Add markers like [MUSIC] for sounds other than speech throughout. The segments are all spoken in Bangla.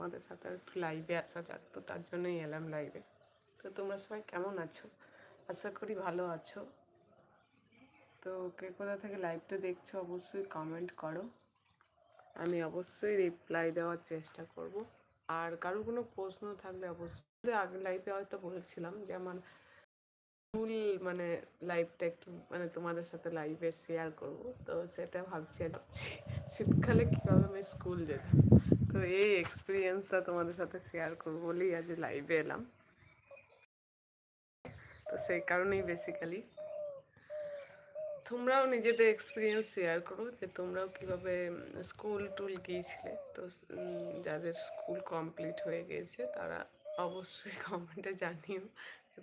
তোমাদের সাথে একটু লাইভে আসা যাক। তো তার জন্যই এলাম লাইভে তো তোমরা সবাই কেমন আছো? আশা করি ভালো আছো। তো কে কোথা থেকে লাইভটা দেখছ অবশ্যই কমেন্ট করো। আমি অবশ্যই রিপ্লাই দেওয়ার চেষ্টা করব। আর কারও কোনো প্রশ্ন থাকলে অবশ্যই আগে লাইভে হয়তো বলেছিলাম যে আমার স্কুল মানে লাইভটা একটু মানে তোমাদের সাথে লাইভে শেয়ার করব। তো সেটা ভাবছি আর শীতকালে কীভাবে আমি স্কুল যেতাম? এই এক্সপিরিয়েন্সটা তোমাদের সাথে শেয়ার করব বলেই আজ লাইভে এলাম। তো সেই কারণেই বেসিক্যালি তোমরাও নিজেদের এক্সপিরিয়েন্স শেয়ার করো যে তোমরাও কীভাবে স্কুল টুল গিয়েছিলে তো যাদের স্কুল কমপ্লিট হয়ে গেছে, তারা অবশ্যই [LAUGHS] কমেন্টে জানিও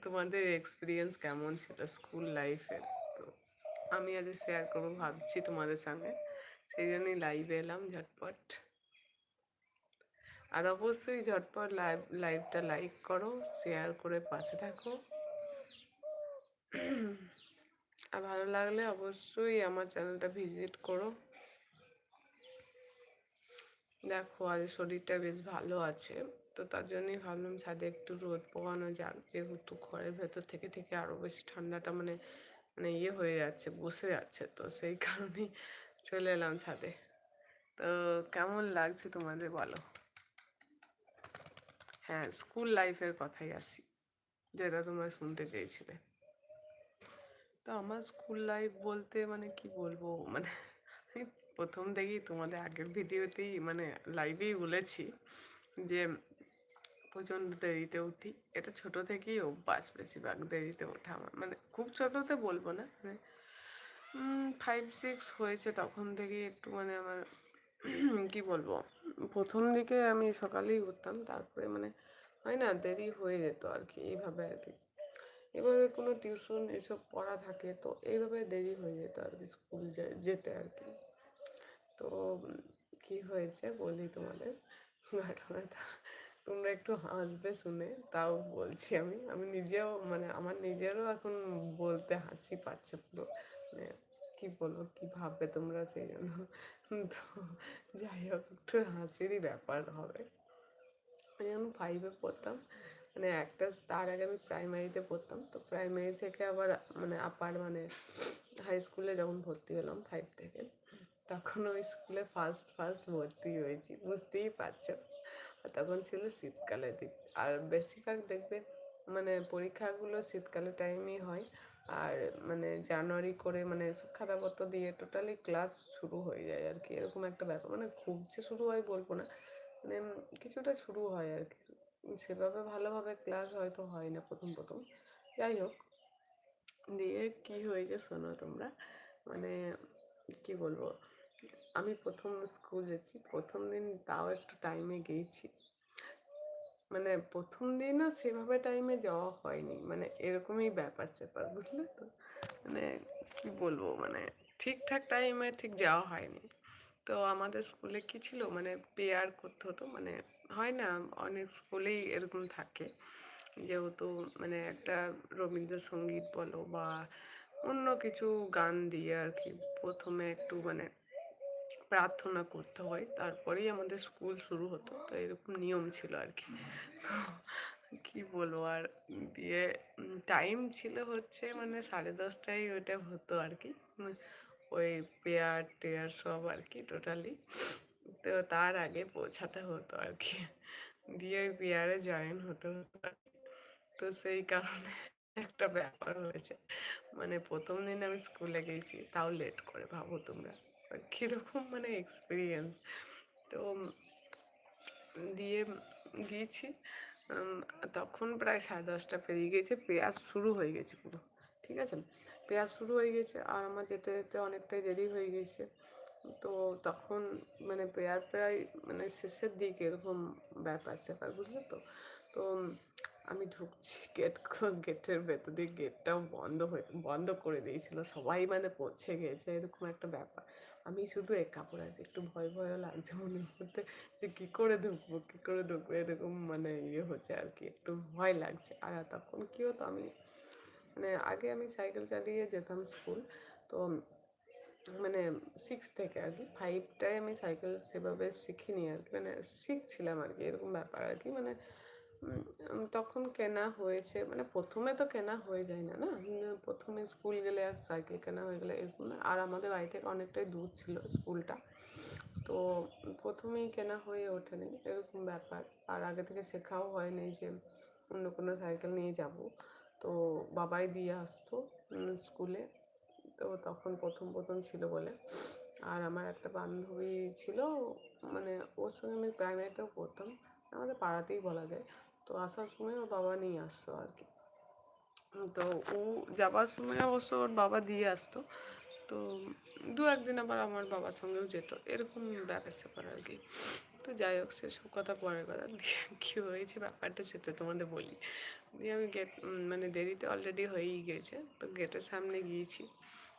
তোমাদের এক্সপিরিয়েন্স কেমন ছিল স্কুল লাইফের তো আমি আজ শেয়ার করব ভাবছি তোমাদের সঙ্গে। সেই জন্যই লাইভে এলাম ঝটপট। আর অবশ্যই ঝটপট লাইভ লাইভটা লাইক করো শেয়ার করে পাশে থাকো। আর ভালো লাগলে অবশ্যই আমার চ্যানেলটা ভিজিট করো। দেখো, আজ শরীরটা বেশ ভালো আছে, তো তার জন্যই ভাবলাম ছাদে একটু রোদ পোয়ানো যাক, যেহেতু ঘরের ভেতর থেকে থেকে আরও বেশি ঠান্ডাটা মানে মানে ইয়ে হয়ে যাচ্ছে, বসে যাচ্ছে, তো সেই কারণেই চলে এলাম ছাদে। তো কেমন লাগছে তোমাদের বলো? হ্যাঁ স্কুল লাইফের কথাই আসি, যেটা তোমরা শুনতে চেয়েছিলে। তো আমার স্কুল লাইফ বলতে মানে কি বলব মানে প্রথম থেকেই তোমাদের আগের ভিডিওতেই মানে লাইভেই বলেছি যে প্রচণ্ড দেরিতে উঠি। এটা ছোট থেকেই অভ্যাস বেশিরভাগ দেরিতে ওঠা আমার। মানে খুব ছোটোতে বলব না মানে ফাইভ সিক্স হয়েছে তখন থেকেই একটু মানে আমার [CLEARS THROAT] কি বলব? প্রথম দিকে আমি সকালেই উঠতাম, তারপরে মানে হয় না, দেরি হয়ে যেত আর কি এইভাবে আর কি এভাবে কোনো টিউশন এসব পড়া থাকে, তো এইভাবে দেরি হয়ে যেত আর কি স্কুল যেতে আর কি তো কি হয়েছে বলি তোমাদের? ঘটনাটা তোমরা একটু হাসবে শুনে, তাও বলছি আমি। আমি নিজেও মানে আমার নিজেরও এখন বলতে হাসি পাচ্ছে পুরো। মানে কি বলব, কি ভাববে তোমরা সেই জন্য তো যাই হোক, একটু হাসিরই ব্যাপার হবে। আমি যখন ফাইভে পড়তাম মানে একটা তার আগে আমি প্রাইমারিতে পড়তাম, তো প্রাইমারি থেকে আবার মানে আপার মানে হাই স্কুলে যখন ভর্তি হলাম ফাইভ থেকে, তখন ওই স্কুলে ফার্স্ট ফার্স্ট ভর্তি হয়েছি, বুঝতেই পারছ। আর তখন ছিল শীতকালের দিক। আর বেশিরভাগ দেখবে মানে পরীক্ষাগুলো শীতকালের টাইমেই হয়। আর মানে জানুয়ারি করে মানে খাতাপত্র দিয়ে টোটালি ক্লাস শুরু হয়ে যায় আর কি এরকম একটা ব্যাপার। মানে খুব যে শুরু হয় বলব না। মানে কিছুটা শুরু হয় আর কি সেভাবে ভালোভাবে ক্লাস হয়তো হয় না প্রথম প্রথম। যাই হোক, দিয়ে কি হয়েছে শোনো তোমরা? মানে কি বলব? আমি প্রথম স্কুল গেছি। প্রথম দিন তাও একটু টাইমে গিয়েছি মানে প্রথম দিনও সেভাবে টাইমে যাওয়া হয়নি। মানে এরকমই ব্যাপার স্যাপার, বুঝলে তো? মানে কি বলব? মানে ঠিকঠাক টাইমে ঠিক যাওয়া হয়নি। তো আমাদের স্কুলে কি ছিল? মানে পেয়ার করতে হতো। মানে হয় না, অনেক স্কুলেই এরকম থাকে। যেহেতু মানে একটা রবীন্দ্রসঙ্গীত বলো বা অন্য কিছু গান দিয়ে আর কি প্রথমে একটু মানে প্রার্থনা করতে হয়। তারপরেই আমাদের স্কুল শুরু হতো। তো এরকম নিয়ম ছিল আর কি। [LAUGHS] কি বলব আর দিয়ে টাইম ছিল হচ্ছে মানে সাড়ে দশটায় ওইটা হতো আর কি। ওই পেয়ার টেয়ার সব আর কি টোটালি তো তার আগে পৌঁছাতে হতো আর কি। দিয়ে ওই পেয়ারে জয়েন হতে হতো। তো সেই কারণে একটা ব্যাপার হয়েছে। মানে প্রথম দিন আমি স্কুলে গেছি, তাও লেট করে ভাবো তোমরা। কীরকম মানে এক্সপিরিয়েন্স তো দিয়ে গিয়েছি। তখন প্রায় সাড়ে দশটা পেরিয়ে গেছে পেঁয়াজ শুরু হয়ে গেছে পুরো, ঠিক আছে? পেঁয়াজ শুরু হয়ে গেছে আর আমার যেতে যেতে অনেকটাই দেরি হয়ে গেছে। তো তখন মানে প্রেয়ার প্রায় মানে শেষের দিকে এরকম ব্যাপার স্যাপার, বুঝলে তো? তো আমি ঢুকছি গেট গেটের ভেতর দিয়ে গেটটাও বন্ধ হয়ে, বন্ধ করে দিয়েছিল। সবাই মানে পৌঁছে গিয়েছে এরকম একটা ব্যাপার। আমি শুধু একা পড়ে আছি, একটু ভয় ভয়ও লাগছে মনের মধ্যে যে কী করে ঢুকবো কী করে ঢুকবো এরকম মানে ইয়ে হচ্ছে আর কি, একটু ভয় লাগছে। আর তখন কী হতো, আমি মানে আগে আমি সাইকেল চালিয়ে যেতাম স্কুল, তো মানে সিক্স থেকে আর কি ফাইভটায় আমি সাইকেল সেভাবে শিখিনি আর কি মানে শিখছিলাম আর কি, এরকম ব্যাপার আর কি মানে তখন কেনা হয়েছে মানে প্রথমে তো কেনা হয়ে যায় না না? প্রথমে স্কুল গেলে আর সাইকেল কেনা হয়ে গেলে এরকম আর আমাদের বাড়ি থেকে অনেকটাই দূর ছিল স্কুলটা। তো প্রথমেই কেনা হয়ে ওঠেনি, এরকম ব্যাপার। আর আগে থেকে শেখাও হয়নি যে অন্য কোনো সাইকেল নিয়ে যাব। তো বাবাই দিয়ে আসতো স্কুলে। তো তখন প্রথম প্রথম ছিল বলে। আর আমার একটা বান্ধবী ছিল মানে ওর সঙ্গে আমি প্রাইমারিতেও পড়তাম, আমাদের পাড়াতেই বলা যায়। তো আসার সময় ওর বাবা নিয়ে আসতো আর কি। তো ও যাবার সময় অবশ্য ওর বাবা দিয়ে আসতো। তো দু একদিন আবার আমার বাবার সঙ্গেও যেত। এরকম ব্যাপার স্যাপার আর কি। তো যাই হোক, সেসব কথা পরের কথা। দিয়ে কী হয়েছে ব্যাপারটা সেটা তোমাদের বলি। দিয়ে আমি গেট মানে দেরিতে অলরেডি হয়েই গেছে। তো গেটের সামনে গিয়েছি।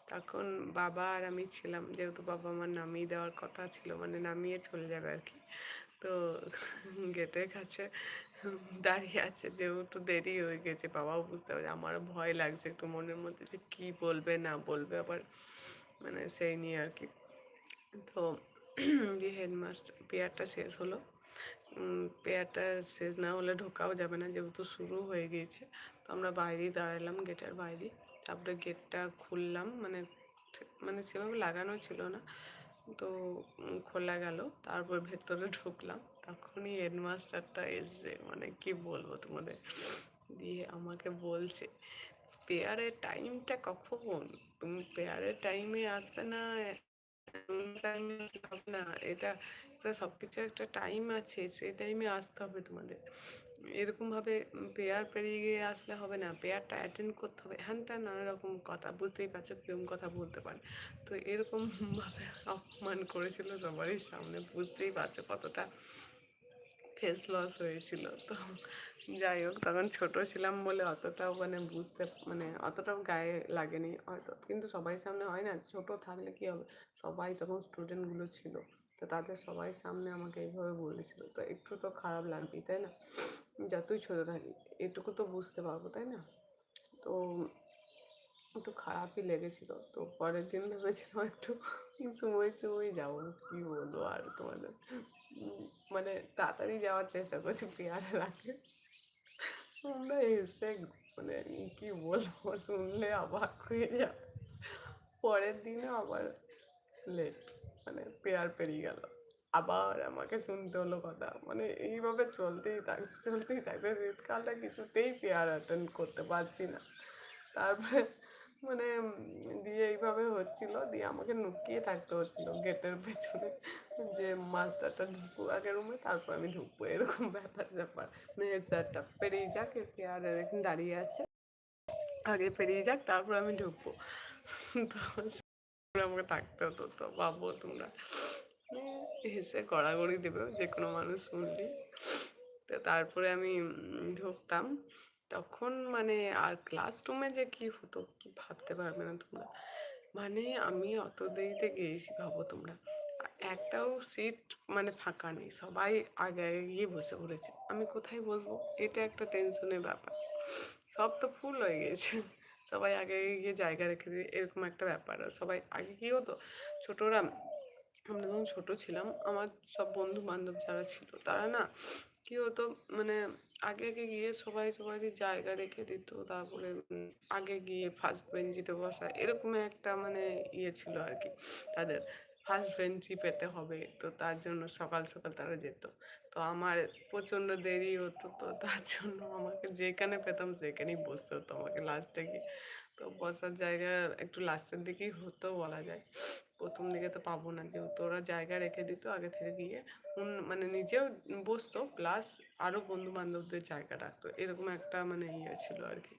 তখন বাবা আর আমি ছিলাম। যেহেতু বাবা আমার নামিয়ে দেওয়ার কথা ছিল মানে নামিয়ে চলে যাবে আর কি। তো গেটের কাছে দাঁড়িয়ে আছে যেহেতু দেরি হয়ে গেছে, বাবাও বুঝতে পারছে, আমারও ভয় লাগছে একটু মনের মধ্যে যে কী বলবে না বলবে আবার মানে সেই নিয়ে আর কি। তো দিয়ে [CLEARS THROAT] হেডমাস্টার, পেয়ারটা শেষ হলো। পেয়ারটা শেষ না হলে ঢোকাও যাবে না, যেহেতু শুরু হয়ে গিয়েছে। তো আমরা বাইরেই দাঁড়ালাম, গেটের বাইরে। তারপরে গেটটা খুললাম মানে মানে সেভাবে লাগানো ছিল না। তো খোলা গেল, তারপর ভেতরে ঢুকলাম। তখনই হেডমাস্টারটা এসে মানে কি বলব তোমাদের? দিয়ে আমাকে বলছে পেয়ারের টাইমটা কখন? তুমি পেয়ারের টাইমে আসবে না টাইমে হবে না, এটা এটা সব কিছু একটা টাইম আছে, সেই টাইমে আসতে হবে তোমাদের। এরকমভাবে পেয়ার পেরিয়ে গিয়ে আসলে হবে না, পেয়ারটা অ্যাটেন্ড করতে হবে। হ্যান ত্যান নানা রকম কথা, বুঝতেই পারছ কীরকম কথা বলতে পারে। তো এরকমভাবে [LAUGHS] অপমান করেছিল সবারই সামনে, বুঝতেই পারছ কতটা ফেস লস হয়েছিল। তো যাই হোক, তখন ছোটো ছিলাম বলে অতটাও মানে বুঝতে মানে অতটাও গায়ে লাগেনি হয়তো। কিন্তু সবাই সামনে হয় না, ছোটো থাকলে কী হবে? সবাই তখন স্টুডেন্টগুলো ছিল, তো তাদের সবাই সামনে আমাকে এইভাবে বলেছিল। তো একটু তো খারাপ লাগবেই, তাই না? যতই ছোটো থাকি, এটুকু তো বুঝতে পারব, তাই না? তো একটু খারাপই লেগেছিল। তো পরের দিন ভেবেছিলাম একটু সময় সময় যাব, কী বলব আর তোমাদের? মানে তাড়াতাড়ি যাওয়ার চেষ্টা করছি পেয়ারের আগে আমরা এসে মানে কি বলব, শুনলে অবাক হয়ে যাবে। পরের দিনে আবার লেট মানে পেয়ার পেরিয়ে গেল। আবার আমাকে শুনতে হলো কথা। মানে এইভাবে চলতেই থাকছে চলতেই থাকছে শীতকালটা কিছুতেই পেয়ার অ্যাটেন্ড করতে পারছি না। তারপরে মানে দিয়ে এইভাবে হচ্ছিল, দিয়ে আমাকে লুকিয়ে থাকতে হচ্ছিল গেটের পেছনে, যে মাস্টারটা ঢুকবো আগে রুমে তারপর আমি ঢুকবো, এরকম ব্যাপার ব্যাপার মেয়ের স্যারটা পেরিয়ে যাক আর এখন দাঁড়িয়ে আছে। আগে পেরিয়ে যাক, তারপর আমি ঢুকবো। তো আমাকে থাকতে হতো, তো ভাবো তোমরা। হেসে গড়াগড়ি দেবে, যে কোনো মানুষ শুনলি তো তারপরে আমি ঢুকতাম। তখন মানে আর ক্লাসরুমে যে কি হতো কি ভাবতে পারবে না তোমরা। মানে আমি অত দেরিতে গিয়েছি ভাবো তোমরা। একটাও সিট মানে ফাঁকা নেই, সবাই আগে আগে গিয়ে বসে পড়েছে। আমি কোথায় বসবো? এটা একটা টেনশনের ব্যাপার। সব তো ফুল হয়ে গেছে সবাই আগে গিয়ে জায়গা রেখে দিয়ে এরকম একটা ব্যাপার। সবাই আগে কী হতো? ছোটরা, আমরা যখন ছোটো ছিলাম, আমার সব বন্ধু বান্ধব যারা ছিল, তারা না কী হতো? মানে আগে আগে গিয়ে সবাই সবারই জায়গা রেখে দিত, তারপরে আগে গিয়ে ফার্স্ট বেঞ্চিতে বসা এরকম একটা মানে ইয়ে ছিল আর কি তাদের ফার্স্ট বেঞ্চি পেতে হবে, তো তার জন্য সকাল সকাল তারা যেত। তো আমার প্রচণ্ড দেরি হতো, তো তার জন্য আমাকে যেখানে পেতাম সেখানেই বসতে হতো আমাকে লাস্টে গিয়ে। তো বসার জায়গা একটু লাস্টের দিকেই হতো বলা যায়। প্রথম দিকে তো পাবো না। যেহেতু ওরা জায়গা রেখে দিত, আগে থেকে গিয়ে মানে নিজেও বসতো প্লাস আরও বন্ধু বান্ধবদের জায়গা রাখতো। এরকম একটা মানে ইয়ে ছিল আর কি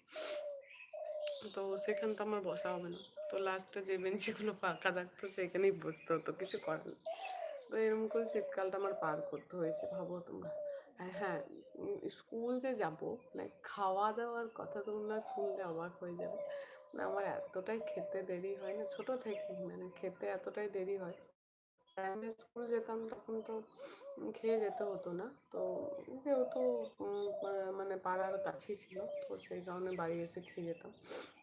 তো সেখানে তো আমার বসা হবে না। তো লাস্টে যে বেঞ্চিগুলো ফাঁকা থাকতো, সেখানেই বসতে হতো, কিছু করার তো এরকম করে শীতকালটা আমার পার করতে হয়েছে, ভাবো তোমরা। আর হ্যাঁ স্কুল যে যাব লাইক খাওয়া দাওয়ার কথা তোমরা শুনলে অবাক হয়ে যাবে। মানে আমার এতটাই খেতে দেরি হয় না ছোটো থেকে মানে খেতে এতটাই দেরি হয়। প্রাইমারি স্কুল যেতাম তখন তো খেয়ে যেতে হতো না, তো যেহেতু মানে মানে পাড়ার কাছেই ছিল, তো সেই কারণে বাড়ি এসে খেয়ে যেতাম।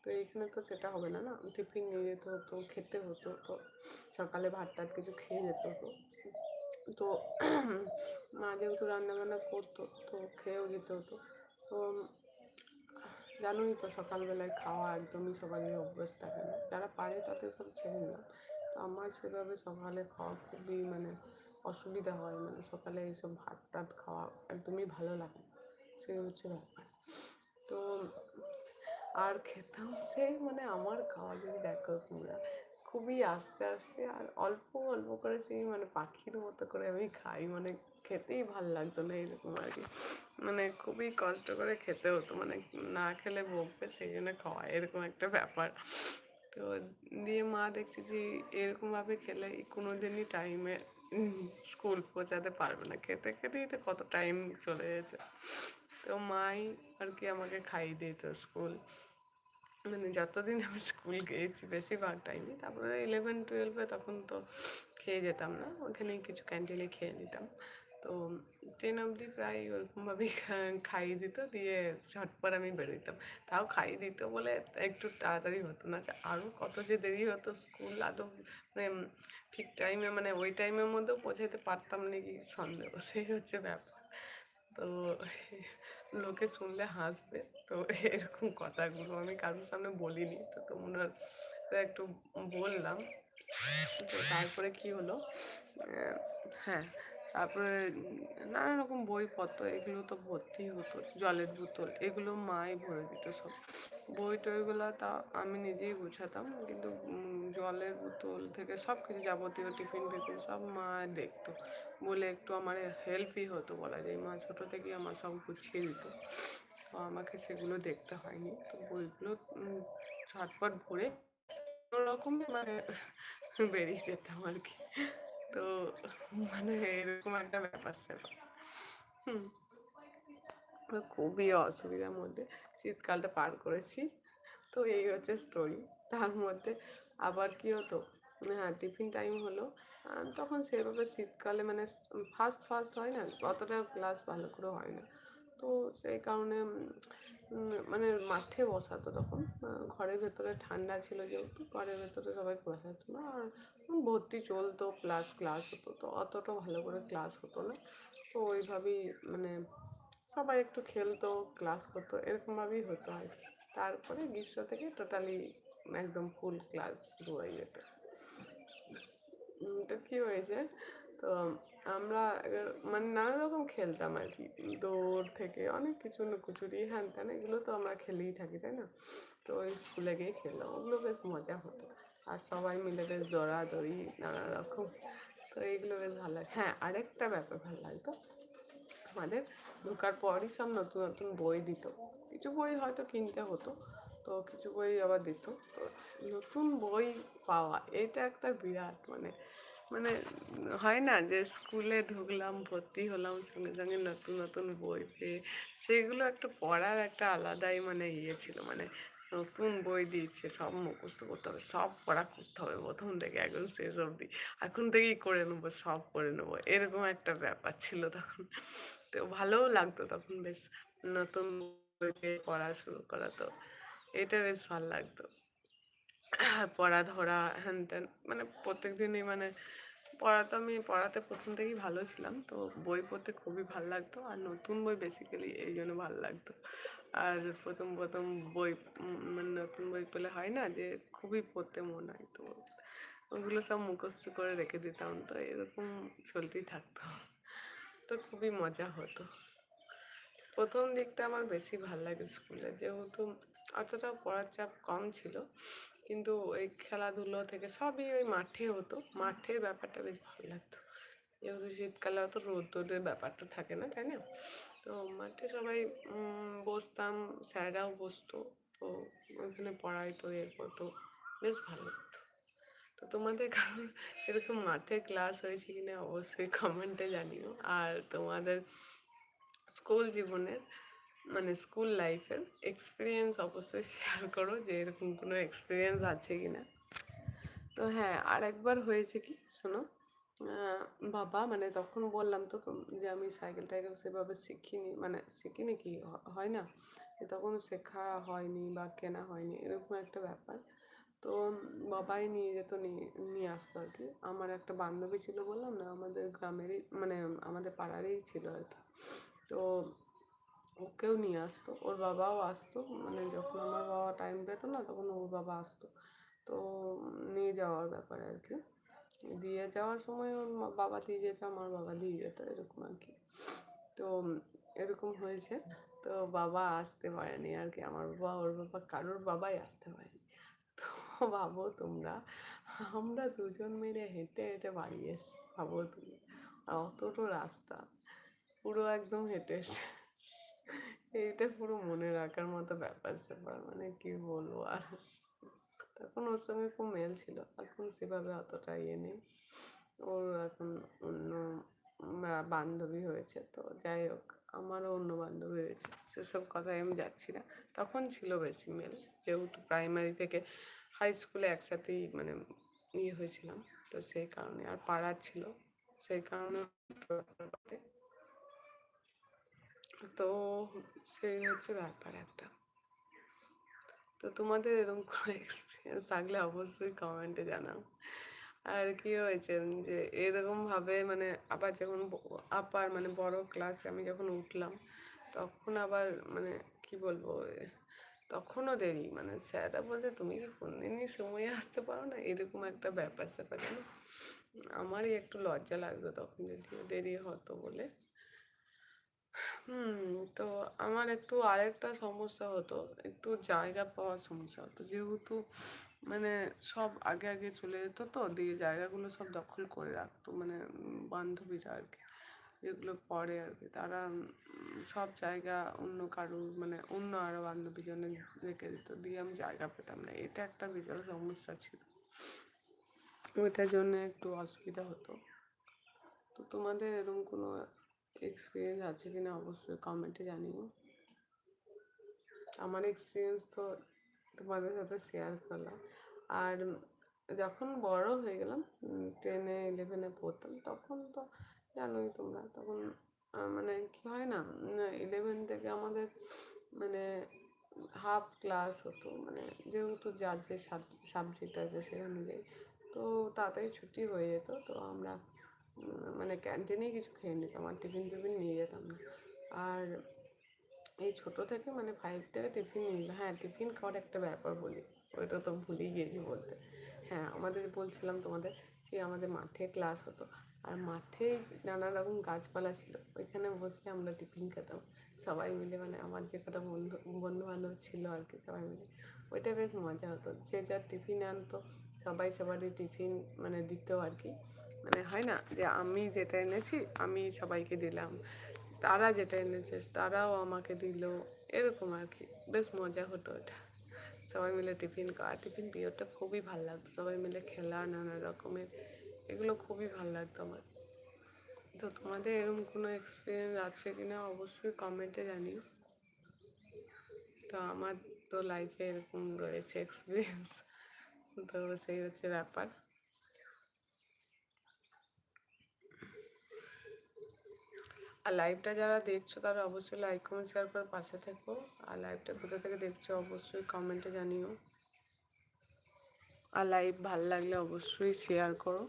তো এইখানে তো সেটা হবে না না? টিফিন নিয়ে যেতে হতো, খেতে হতো, তো সকালে ভাত টাত কিছু খেয়ে যেতে হতো। তো মা যেহেতু রান্নাবান্না করতো, তো খেয়েও যেতে হতো। তো জানোই তো সকালবেলায় খাওয়া একদমই সবারই অভ্যাস থাকে না। যারা পারে তাদের কথা ছেড়ে দিলাম। তো আমার সেভাবে সকালে খাওয়া খুবই মানে অসুবিধা হয়। মানে সকালে এইসব ভাত টাত খাওয়া একদমই ভালো লাগে না। সেই হচ্ছে ব্যাপার। তো আর খেতাম সেই মানে আমার খাওয়া যদি দেখো তোমরা, খুবই আস্তে আস্তে আর অল্প অল্প করে সেই মানে পাখির মতো করে আমি খাই। মানে খেতেই ভালো লাগতো না এরকম আর কি। মানে খুবই কষ্ট করে খেতে হতো মানে না খেলে বকবে সেই জন্য খাওয়া, এরকম একটা ব্যাপার। তো দিয়ে মা দেখছি যে এরকমভাবে খেলে কোনো দিনই টাইমে স্কুল পৌঁছাতে পারবে না। খেতে খেতেই তো কত টাইম চলে গেছে। তো মাই আর কি আমাকে খাইয়ে দিত স্কুল মানে যতদিন আমি স্কুল গিয়েছি বেশিরভাগ টাইমে তারপরে ইলেভেন টুয়েলভে তখন তো খেয়ে যেতাম না, ওখানেই কিছু ক্যান্টিনে খেয়ে নিতাম। তো টেন অবধি প্রায় ওরকমভাবেই খাইয়ে দিত, দিয়ে ঝটপট আমি বেরোতাম তাও খাইয়ে দিত বলে একটু তাড়াতাড়ি হতো না। আরও কত যে দেরি হতো স্কুল আদৌ মানে ঠিক টাইমে মানে ওই টাইমের মধ্যেও পৌঁছাতে পারতাম নাকি সন্দেহ, সেই হচ্ছে ব্যাপার। তো লোকে শুনলে হাসবে, তো এরকম কথাগুলো আমি কারোর সামনে বলিনি। তো তোমরা একটু বললাম। তো তারপরে কি হলো? হ্যাঁ তারপরে নানা রকম বইপত্র, এগুলো তো ভর্তি হতো, জলের বোতল, এগুলো মাই ভরে দিত সব। বই টইগুলো তা আমি নিজেই গুছাতাম, কিন্তু জলের বোতল থেকে সব কিছু যাবতীয় টিফিন ফিফিন সব মা দেখতো। বলে একটু আমার হেল্পই হতো বলা যায়, মা ছোটো থেকেই আমার সব গুছিয়ে দিত। তো আমাকে সেগুলো দেখতে হয়নি। তো বইগুলো ঝটপট ভরে রকম মানে বেরিয়ে যেতাম আর কি। তো মানে এরকম একটা ব্যাপার স্যাপার খুবই অসুবিধার মধ্যে শীতকালটা পার করেছি। তো এই হচ্ছে স্টোরি তার মধ্যে আবার কি হতো? হ্যাঁ টিফিন টাইম হলো। তখন সেভাবে শীতকালে মানে ফার্স্ট ফার্স্ট হয় না? অতটা ক্লাস ভালো করে হয় না। তো সেই কারণে মানে মাঠে বসাতো তখন। ঘরের ভেতরে ঠান্ডা ছিল যেহেতু, ঘরের ভেতরে সবাইকে বসাতো না আর ভর্তি চলতো প্লাস ক্লাস হতো। তো অতটা ভালো করে ক্লাস হতো না। তো ওইভাবেই মানে সবাই একটু খেলতো ক্লাস করতো। এরকমভাবেই হতো আর তারপরে গ্রীষ্ম থেকে টোটালি একদম ফুল ক্লাস শুরু হয়ে যেত তো কী হয়েছে? তো, আমরা মানে নানা রকম খেলতাম আর কি। দৌড় থেকে অনেক কিছু লুকোচুরি হ্যান ত্যান এগুলো তো আমরা খেলেই থাকি, তাই না? তো ওই স্কুলে গিয়ে খেললাম ওগুলো বেশ মজা হতো। আর সবাই মিলে বেশ দৌড়াদৌড়ি নানা রকম তো এইগুলো বেশ ভালো লাগে। হ্যাঁ আরেকটা ব্যাপার ভালো লাগতো, আমাদের ঢোকার পরই সব নতুন নতুন বই দিত। কিছু বই হয়তো কিনতে হতো, তো কিছু বই আবার দিত। তো নতুন বই পাওয়া, এটা একটা বিরাট মানে মানে হয় না যে স্কুলে ঢুকলাম, ভর্তি হলাম, সঙ্গে সঙ্গে নতুন নতুন বই পেয়ে। সেগুলো একটা পড়ার একটা আলাদাই মানে ইয়ে ছিল মানে নতুন বই দিয়েছে, সব মুখস্থ করতে হবে, সব পড়া করতে হবে প্রথম থেকে একদম শেষ অবধি। এখন থেকেই করে নেব, সব করে নেব, এরকম একটা ব্যাপার ছিল তখন। তো ভালোও লাগতো তখন, বেশ নতুন বই পড়া শুরু করা তো, এটা বেশ ভালো লাগতো। পড়া ধরা হ্যান ত্যান মানে প্রত্যেক দিনই মানে পড়া তো আমি পড়াতে প্রথম থেকেই ভালো ছিলাম, তো বই পড়তে খুবই ভালো লাগতো, আর নতুন বই বেসিক্যালি এই জন্য ভালো লাগতো। আর প্রথম প্রথম বই মানে নতুন বই পেলে হয় না যে খুবই পড়তে মন হয়, তো ওগুলো সব মুখস্থ করে রেখে দিতাম, তো এরকম চলতেই থাকতো। তো খুবই মজা হতো। প্রথম দিকটা আমার বেশি ভালো লাগে স্কুলে, যেহেতু অতটা পড়ার চাপ কম ছিল কিন্তু ওই খেলাধুলো থেকে সবই ওই মাঠে হতো। মাঠের ব্যাপারটা বেশ ভালো লাগতো। যেহেতু শীতকালে অত রোদ রোদের ব্যাপারটা থাকে না, তাই না? তো মাঠে সবাই বসতাম, স্যাররাও বসতো। তো ওইখানে পড়াইতো এ করতো বেশ ভালো লাগতো। তো তোমাদের কারণ এরকম মাঠে ক্লাস হয়েছে কিনা অবশ্যই কমেন্টে জানিও। আর তোমাদের স্কুল জীবনের মানে স্কুল লাইফের এক্সপিরিয়েন্স অবশ্যই [LAUGHS] শেয়ার করো যে এরকম কোনো এক্সপিরিয়েন্স আছে কি না তো হ্যাঁ আর একবার হয়েছে কি, শোনো বাবা মানে তখন বললাম তো যে আমি সাইকেল টাইকেল সেভাবে শিখিনি মানে শিখিনি কি হয় না? তখন শেখা হয়নি বা কেনা হয়নি, এরকম একটা ব্যাপার। তো বাবাই নিয়ে যেত, নিয়ে নিয়ে আসতো আর কি। আমার একটা বান্ধবী ছিল বললাম না, আমাদের গ্রামেরই মানে আমাদের পাড়ারই ছিল আর কি। তো ওকেও নিয়ে আসতো। ওর বাবাও আসতো মানে যখন আমার বাবা টাইম পেত না, তখন ওর বাবা আসতো। তো নিয়ে যাওয়ার ব্যাপারে আর কি। দিয়ে যাওয়ার সময় ওর বাবা দিয়ে যেত, আমার বাবা দিয়ে যেত, এরকম আর কি। তো এরকম হয়েছে। তো বাবা আসতে পারেনি আর কি। আমার বাবা, ওর বাবা, কারোর বাবাই আসতে পারেনি। তো ভাবো তোমরা, আমরা দুজন মিলে হেঁটে হেঁটে বাড়ি এসছি। ভাবো তুমি অতটা রাস্তা, পুরো একদম হেঁটে হেঁটে। এইটা পুরো মনে রাখার মতো ব্যাপার স্যাপার মানে কি বলব আর তখন ওর সঙ্গে খুব মেল ছিল, এখন সেভাবে অতটা ইয়ে নেই ওর এখন অন্য বান্ধবী হয়েছে তো, যাই হোক, আমারও অন্য বান্ধবী হয়েছে, সেসব কথায় আমি যাচ্ছি না তখন ছিল বেশি মেল, যেহেতু প্রাইমারি থেকে হাই স্কুলে একসাথেই মানে ইয়ে হয়েছিলাম, তো সেই কারণে, আর পাড়ার ছিল, সেই কারণে। তো সেই হচ্ছে ব্যাপার একটা। তো তোমাদের এরকম কোনো এক্সপিরিয়েন্স থাকলে অবশ্যই কমেন্টে জানাও। আর কি হয়েছে যে এরকমভাবে মানে আবার যখন আপার মানে বড় ক্লাসে আমি যখন উঠলাম, তখন আবার মানে কি বলব, তখনও দেরি। মানে স্যাররা বলছে, তুমি কি কোনদিনই সময়ে আসতে পারো না? এরকম একটা ব্যাপার স্যাপার জানো? আমারই একটু লজ্জা লাগতো তখন, যদিও দেরি হতো বলে। হুম, তো আমার একটু আরেকটা সমস্যা হতো। একটু জায়গা পাওয়ার সমস্যা হতো। যেহেতু মানে সব আগে আগে চলে যেত তো, দিয়ে জায়গাগুলো সব দখল করে রাখতো মানে বান্ধবীরা আর কি, যেগুলো পড়ে আর কি। তারা সব জায়গা অন্য কারোর মানে অন্য আরও বান্ধবী জনে রেখে দিত, দিয়ে আমি জায়গা পেতাম না। এটা একটা বিশাল সমস্যা ছিল। ওইটার জন্য একটু অসুবিধা হতো। তো তোমাদের এরকম কোনো এক্সপিরিয়েন্স আছে কিনা অবশ্যই কমেন্টে জানিও। আমার এক্সপিরিয়েন্স তো তোমাদের সাথে শেয়ার করলাম। আর যখন বড় হয়ে গেলাম টেনে ইলেভেনে পড়তাম, তখন তো জানোই তোমরা, তখন মানে কি হয় না ইলেভেন থেকে আমাদের মানে হাফ ক্লাস হতো মানে যেহেতু যার যে সাবজেক্ট আছে সে অনুযায়ী, তো তাড়াতাড়ি ছুটি হয়ে যেত, তো আমরা মানে ক্যান্টিনেই কিছু খেয়ে নিতাম আর টিফিন টিফিন নিয়ে যেতাম না। আর এই ছোটো থেকে মানে ফাইভ থেকে টিফিন নিয়ে হ্যাঁ টিফিন খাওয়ার একটা ব্যাপার বলি, ওইটা তো ভুলেই গিয়েছি বলতে। হ্যাঁ আমাদের বলছিলাম তোমাদের যে আমাদের মাঠে ক্লাস হতো। আর মাঠে নানা রকম গাছপালা ছিল, ওইখানে বসে আমরা টিফিন খেতাম। সবাই মিলে মানে আমার যে কটা বন্ধু বন্ধু বান্ধব ছিল আর কি সবাই মিলে, ওইটা বেশ মজা হতো। যে যার টিফিন আনতো, সবাই সবারই টিফিন মানে দিত আর কি। মানে হয় না যে আমি যেটা এনেছি, আমি সবাইকে দিলাম। তারা যেটা এনেছে, তারাও আমাকে দিল। এরকম আর কি। বেশ মজা হতো ওটা সবাই মিলে টিফিন খাওয়া টিফিন পিরিয়ডটা খুবই ভালো লাগতো। সবাই মিলে খেলা, নানা রকমের। এগুলো খুবই ভালো লাগতো আমার। তো তোমাদের এরকম কোনো এক্সপিরিয়েন্স আছে কি না অবশ্যই কমেন্টে জানিও। তো আমার তো লাইফে এরকম রয়েছে এক্সপিরিয়েন্স তো সেই হচ্ছে ব্যাপার। আর লাইভটা যারা দেখছ, তারা অবশ্যই লাইক কমেন্ট শেয়ার করে পাশে থেকো। আর লাইভটা কোথা থেকে দেখছ, অবশ্যই কমেন্টে জানিও। আর লাইভ ভালো লাগলে অবশ্যই শেয়ার করো।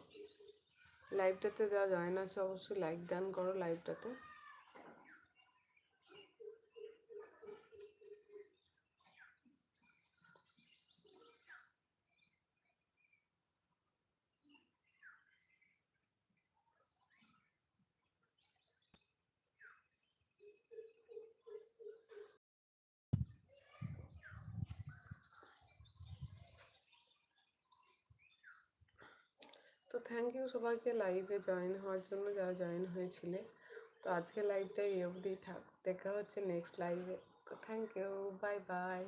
লাইভটাতে যারা জয়েন আছে, অবশ্যই লাইক দান করো লাইভটাতে থ্যাংক ইউ সবাইকে লাইভে জয়েন হওয়ার জন্য যারা জয়েন হয়েছিলে। তো আজকে লাইভটা এই অবধি থাক। দেখা হচ্ছে নেক্সট লাইভে তো থ্যাংক ইউ বাই বাই